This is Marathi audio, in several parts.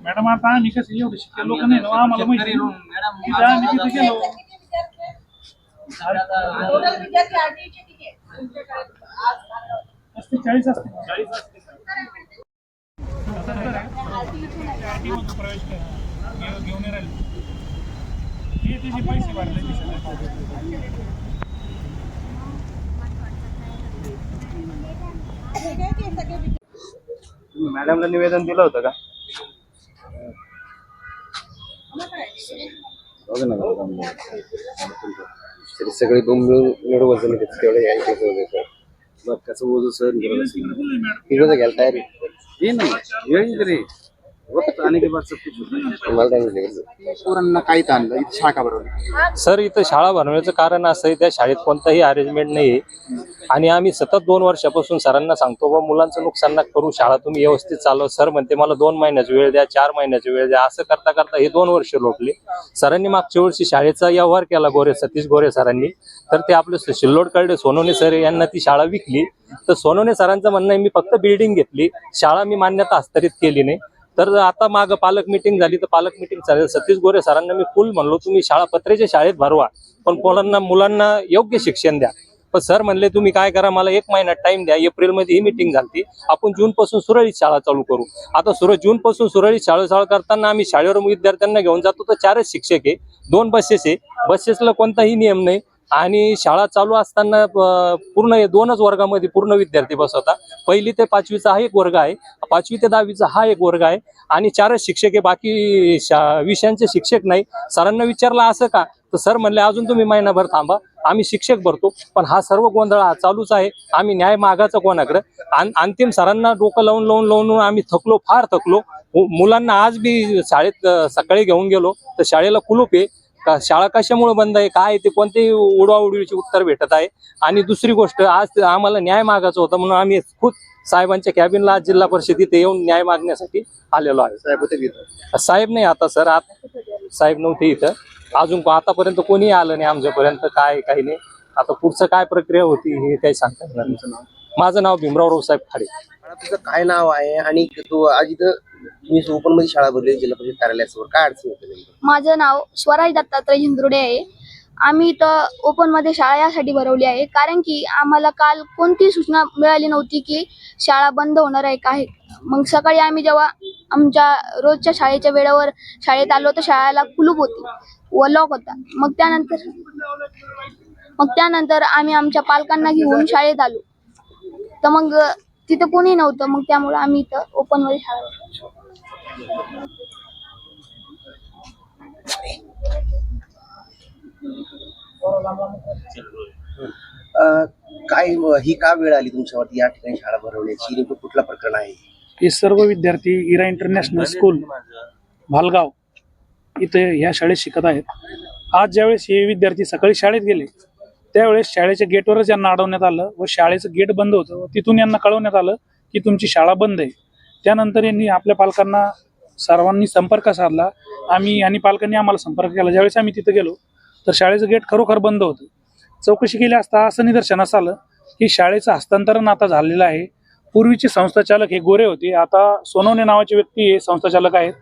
मॅडम आता आम्ही कसं एवढे शिकले लोक नाही ना आम्हाला माहिती तिथं आम्ही तिथे गेलो असते चाळीस असते. चाळीस असते प्रवेश करा. घेऊन राहिले. पैसे भरले मॅडमला निवेदन दिलं होतं का? बघ ना. तरी सगळे मिळून एवढं वजन घेत तेवढं यायचं होतं सर. मग कसं वजन सहन केलं घ्यायला तयार. ये येईल तरी. वक्त आने के बाद सब कुछ होता है मला काय नाही पोरांना काही ताणलं इथे शाखा बरोबर सर इथं शाळा भरवण्याचं कारण असं आहे त्या शाळेत कोणताही अरेंजमेंट नाही आहे. आणि आम्ही सतत दोन वर्षापासून सरांना सांगतो बा मुलांचं नुकसान नका करू शाळा तुम्ही व्यवस्थित चालव. सर म्हणते मला दोन महिन्याचा वेळ द्या चार महिन्याचा वेळ द्या. असं करता करता हे दोन वर्ष लोटले. सरांनी मागच्या वर्षी शाळेचा व्यवहार केला गोरे सतीश गोरे सरांनी. तर ते आपले शिल्लोड कळले सोनवणे सर यांना ती शाळा विकली. तर सोनवणे सरांचं म्हणणं आहे मी फक्त बिल्डिंग घेतली. शाळा मी मान्यता हस्तांतरित केली नाही. तर आता माग पालक मिटिंग झाली तर पालक मिटिंग चालेल सतीश गोरे सरांना मी फुल म्हणलो तुम्ही शाळा पत्रेच्या शाळेत भरवा पण मुलांना मुलांना योग्य शिक्षण द्या. पण सर म्हणले तुम्ही काय करा मला एक महिना टाइम द्या एप्रिलमध्ये ही मिटिंग झाली आपण जूनपासून सुरळीत शाळा चालू करू. आता सुर जूनपासून सुरळीत शाळा चालू करताना आम्ही शाळेवर विद्यार्थ्यांना घेऊन जातो तर चारच शिक्षक आहे दोन बसेस आहे. बसेसला कोणताही नियम नाही. आणि शाळा चालू असताना पूर्ण हे दोनच वर्गामध्ये पूर्ण विद्यार्थी बसवता. पहिली ते पाचवीचा हा एक वर्ग आहे. पाचवी ते दहावीचा हा एक वर्ग आहे. आणि चारच शिक्षक आहे. बाकी शा- विषयांचे शिक्षक नाही. सरांना विचारला असं का? तर सर म्हणले अजून तुम्ही महिनाभर थांबा. आम्ही शिक्षक भरतो. पण हा सर्व गोंधळ हा चालूच आहे. आम्ही न्याय मागाचा कोणाकडे? आणि अंतिम सरांना डोकं लावून लावून लावून आम्ही थकलो फार थकलो. मुलांना आज बी शाळेत सकाळी घेऊन गेलो. तर शाळेला कुलूप आहे. का शाळा कशामुळे बंद आहे? काय ते? कोणतेही उडवाउडवीचे उत्तर भेटत आहे. आणि दुसरी गोष्ट आज आम्हाला न्याय मागायचा होता म्हणून आम्ही खुद साहेबांच्या कॅबिनला आज जिल्हा परिषदेत येऊन न्याय मागण्यासाठी आलेलो आहे. साहेब होते साहेब नाही आता सर. आता साहेब नव्हते इथं. अजून आतापर्यंत कोणी आलं नाही आमच्यापर्यंत. काय काही नाही. आता पुढचं काय प्रक्रिया होती हे काही सांगता येणार. माझं नाव भीमराव रावसाहेब खाडे. तुझं काय नाव आहे? आणि तू आज इथं तुम्ही ओपनमध्ये शाळा भरली जिल्हा परिषद कार्यालयासमोर. काय अडचण होते माझं नाव स्वराज दत्तात्रय झिंदुर्डे आहे. आम्ही इथं ओपनमध्ये शाळा यासाठी भरवली आहे. कारण की आम्हाला काल कोणती सूचना मिळाली नव्हती की शाळा बंद होणार आहे काय मग सकाळी आम्ही जेव्हा आमच्या रोजच्या शाळेच्या वेळेवर शाळेत आलो तर शाळेला कुलूप होती व लॉक होता. मग त्यानंतर मग त्यानंतर आम्ही आमच्या पालकांना घेऊन शाळेत आलो. तर मग तिथं कोणी नव्हतं मग त्यामुळे आम्ही इथं ओपनमध्ये शाळा. अं, काय ही का वेळ आली तुमच्यावरती या ठिकाणी शाळा भरवण्याची? नेमकं कुठला प्रकरण आहे? हे सर्व विद्यार्थी इरा इंटरनॅशनल स्कूल भालगाव इथे ह्या शाळेत शिकत आहेत. आज ज्यावेळेस हे विद्यार्थी सकाळी शाळेत गेले त्यावेळेस शाळेच्या गेटवरच यांना अडवण्यात आलं व शाळेचं गेट बंद होतं व तिथून यांना कळवण्यात आलं की तुमची शाळा बंद आहे. त्यानंतर यांनी आपल्या पालकांना सर्वांनी संपर्क साधला. आम्ही आणि पालकांनी आम्हाला संपर्क केला. ज्यावेळेस आम्ही तिथं गेलो तर शाळेचं गेट खरोखर बंद होतं. चौकशी केली असता असं निदर्शनास आलं की शाळेचं हस्तांतरण आता झालेलं आहे. पूर्वीचे संस्थाचालक हे गोरे होते. आता सोनवणे नावाचे व्यक्ती हे संस्थाचालक आहेत.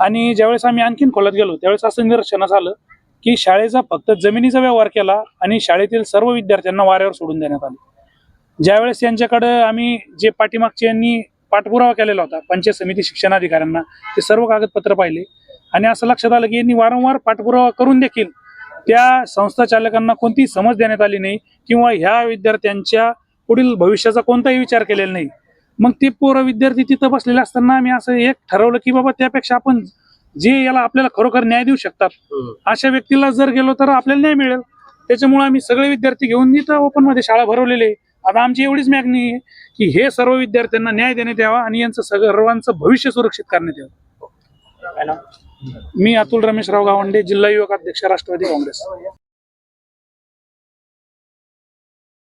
आणि ज्यावेळेस आम्ही आणखीन खोलत गेलो त्यावेळेस असं निदर्शनास आलं की शाळेचा फक्त जमिनीचा व्यवहार केला आणि शाळेतील सर्व विद्यार्थ्यांना वाऱ्यावर सोडून देण्यात आले. ज्यावेळेस यांच्याकडं आम्ही जे पाठीमागचे यांनी पाठपुरावा केलेला होता पंचायत समिती शिक्षणाधिकाऱ्यांना ते सर्व कागदपत्र पाहिले. आणि असं लक्षात आलं की यांनी वारंवार पाठपुरावा करून देखील त्या संस्था चालकांना कोणतीही समज देण्यात आली नाही किंवा ह्या विद्यार्थ्यांच्या पुढील भविष्याचा कोणताही विचार केलेला नाही. मग ते पोरं विद्यार्थी तिथं बसलेले असताना आम्ही असं एक ठरवलं की बाबा त्यापेक्षा आपण जे याला आपल्याला खरोखर न्याय देऊ शकतात अशा व्यक्तीला जर गेलो तर आपल्याला न्याय मिळेल. त्याच्यामुळे आम्ही सगळे विद्यार्थी घेऊन इथं ओपनमध्ये शाळा भरवलेली आहे. आता आमची एवढीच मागणी आहे की हे सर्व विद्यार्थ्यांना न्याय देण्यात यावा आणि यांचं सर्वांचं भविष्य सुरक्षित करण्यात यावं. मी अतुल रमेशराव गावंडे जिल्हा युवक अध्यक्ष राष्ट्रवादी काँग्रेस.